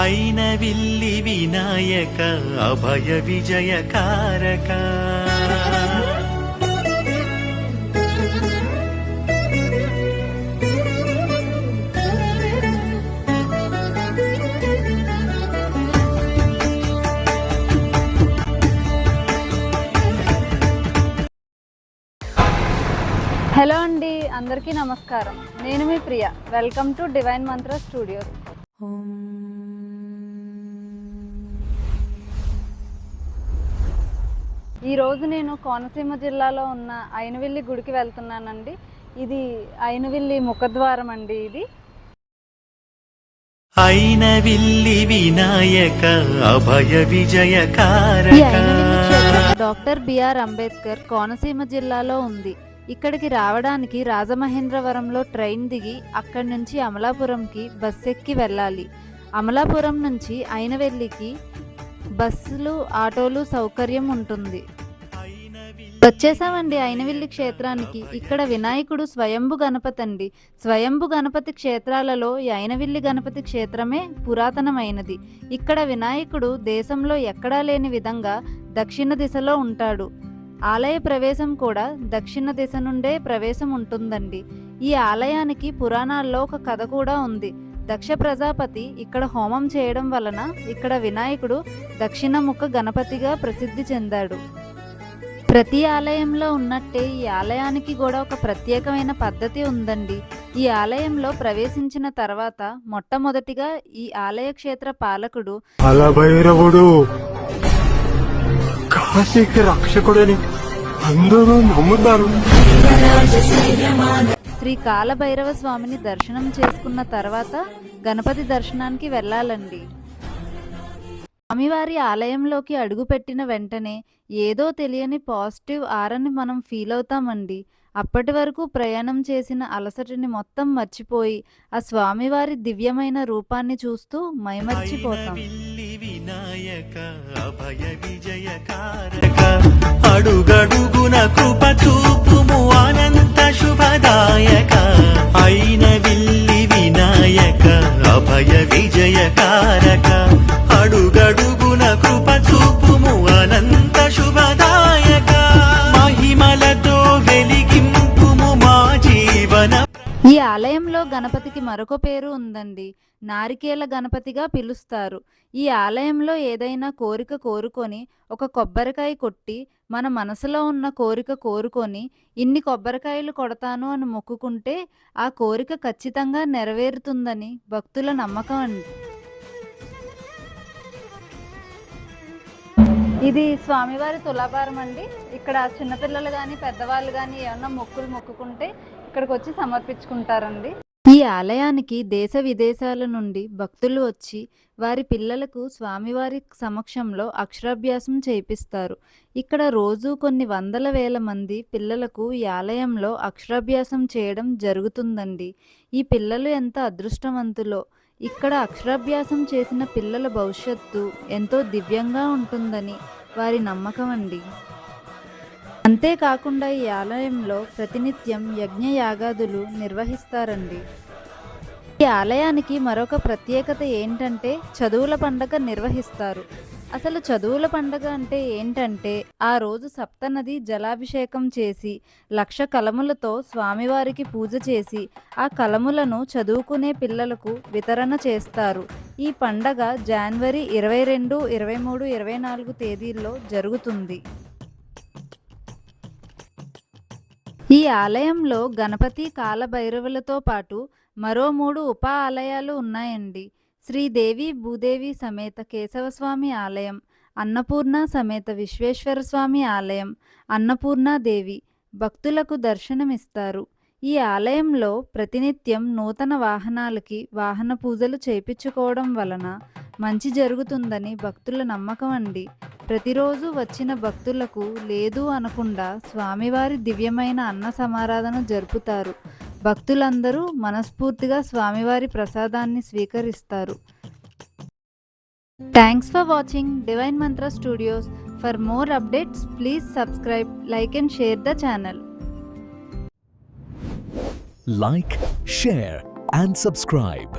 అయిన విల్లి వినాయక అభయ విజయకారక హలో అండి అందరికీ నమస్కారం. నేను మీ Priya. Welcome to divine Mantra studios. ఈరోజు నేను కోనసీమ జిల్లాలో ఉన్న అయినవిల్లి గుడికి వెళ్తున్నానండి. ఇది అయినవిల్లి ముఖద్వారం అండి ఇది. అయిన విల్లి వినాయక అభయ విజయకారక. Ainavilli doctor B R Ambedkar Konaseema జిల్లాలో ఉంది. ఇక్కడికి రావడానికి రాజమహేంద్రవరంలో ట్రైన్ దిగి అక్కడి నుంచి అమలాపురంకి బస్ ఎక్కి వెళ్ళాలి. అమలాపురం నుంచి అయినవెల్లికి బస్సులు ఆటోలు సౌకర్యం ఉంటుంది. వచ్చేసామండి అయినవిల్లి క్షేత్రానికి. ఇక్కడ వినాయకుడు స్వయంభు గణపతి అండి స్వయంభు గణపతి క్షేత్రాలలో అయినవిల్లి గణపతి క్షేత్రమే పురాతనమైనది. ఇక్కడ వినాయకుడు దేశంలో ఎక్కడా లేని విధంగా దక్షిణ దిశలో ఉంటాడు. ఆలయ ప్రవేశం కూడా దక్షిణ దిశ నుండే ప్రవేశం ఉంటుందండి. ఈ ఆలయానికి పురాణాల్లో ఒక కథ కూడా ఉంది. దక్ష ప్రజాపతి ఇక్కడ హోమం చేయడం వలన ఇక్కడ వినాయకుడు దక్షిణముఖ గణపతిగా ప్రసిద్ధి చెందాడు. ప్రతి ఆలయంలో ఉన్నట్టే ఈ ఆలయానికి కూడా ఒక ప్రత్యేకమైన పద్ధతి ఉందండి. ఈ ఆలయంలో ప్రవేశించిన తర్వాత మొట్టమొదటిగా ఈ ఆలయ క్షేత్ర పాలకుడు కాశీకి రక్షకుడని అందరూ నమ్ముతారు. శ్రీ కాలభైరవ స్వామిని దర్శనం చేసుకున్న తర్వాత గణపతి దర్శనానికి వెళ్ళాలండి. స్వామివారి ఆలయంలోకి అడుగుపెట్టిన వెంటనే ఏదో తెలియని పాజిటివ్ ఆరని మనం ఫీల్ అవుతామండి. అప్పటి వరకు ప్రయాణం చేసిన అలసటని మొత్తం మర్చిపోయి ఆ స్వామివారి దివ్యమైన రూపాన్ని చూస్తూ మైమర్చిపోతాం. అడుగడుగున కృప అడుగడుగున కృప చూపుము అనంత శుభదాయక. మహిమలతో వెలిగింపుము మా జీవన. ఈ ఆలయంలో గణపతికి మరొక పేరు ఉందండి. నారికేల గణపతిగా పిలుస్తారు. ఈ ఆలయంలో ఏదైనా కోరిక కోరుకొని ఒక కొబ్బరికాయ కొట్టి మన మనసులో ఉన్న కోరిక కోరుకొని ఇన్ని కొబ్బరికాయలు కొడతాను అని మొక్కుకుంటే ఆ కోరిక ఖచ్చితంగా నెరవేరుతుందని భక్తుల నమ్మకం అండి. ఇది స్వామివారి తులాభారం అండి. ఇక్కడ చిన్నపిల్లలు కానీ పెద్దవాళ్ళు కానీ ఏమన్నా మొక్కులు మొక్కుకుంటే ఇక్కడికి వచ్చి సమర్పించుకుంటారండి. ఈ ఆలయానికి దేశ విదేశాల నుండి భక్తులు వచ్చి వారి పిల్లలకు స్వామివారి సమక్షంలో అక్షరాభ్యాసం చేయిస్తారు. ఇక్కడ రోజు కొన్ని వందల వేల మంది పిల్లలకు ఈ ఆలయంలో అక్షరాభ్యాసం చేయడం జరుగుతుందండి. ఈ పిల్లలు ఎంత అదృష్టవంతులో! ఇక్కడ అక్షరాభ్యాసం చేసిన పిల్లల భవిష్యత్తు ఎంతో దివ్యంగా ఉంటుందని వారి నమ్మకం అండి. అంతేకాకుండా ఈ ఆలయంలో ప్రతినిత్యం యజ్ఞయాగాదులు నిర్వహిస్తారండి. ఈ ఆలయానికి మరొక ప్రత్యేకత ఏంటంటే చదువుల పండగ నిర్వహిస్తారు. అసలు చదువుల పండగ అంటే ఏంటంటే ఆ రోజు సప్తనది జలాభిషేకం చేసి లక్ష కలములతో స్వామివారికి పూజ చేసి ఆ కలములను చదువుకునే పిల్లలకు వితరణ చేస్తారు. ఈ పండగ జనవరి ఇరవై రెండు ఇరవై మూడు ఇరవై నాలుగు తేదీల్లో జరుగుతుంది. ఈ ఆలయంలో గణపతి కాలభైరవులతో పాటు మరో మూడు ఉప ఆలయాలు ఉన్నాయండి. శ్రీదేవి భూదేవి సమేత కేశవస్వామి ఆలయం అన్నపూర్ణ సమేత విశ్వేశ్వర స్వామి ఆలయం అన్నపూర్ణాదేవి భక్తులకు దర్శనమిస్తారు. ఈ ఆలయంలో ప్రతినిత్యం నూతన వాహనాలకి వాహన పూజలు చేపించుకోవడం వలన మంచి జరుగుతుందని భక్తుల నమ్మకం అండి. ప్రతిరోజు వచ్చిన భక్తులకు లేదు అనకుండా స్వామివారి దివ్యమైన అన్న సమారాధన జరుపుతారు. భక్తులందరూ మనస్ఫూర్తిగా స్వామివారి ప్రసాదాన్ని స్వీకరిస్తారు. Thanks for watching divine Mantra studios for more updates please subscribe like and share the channel like share and subscribe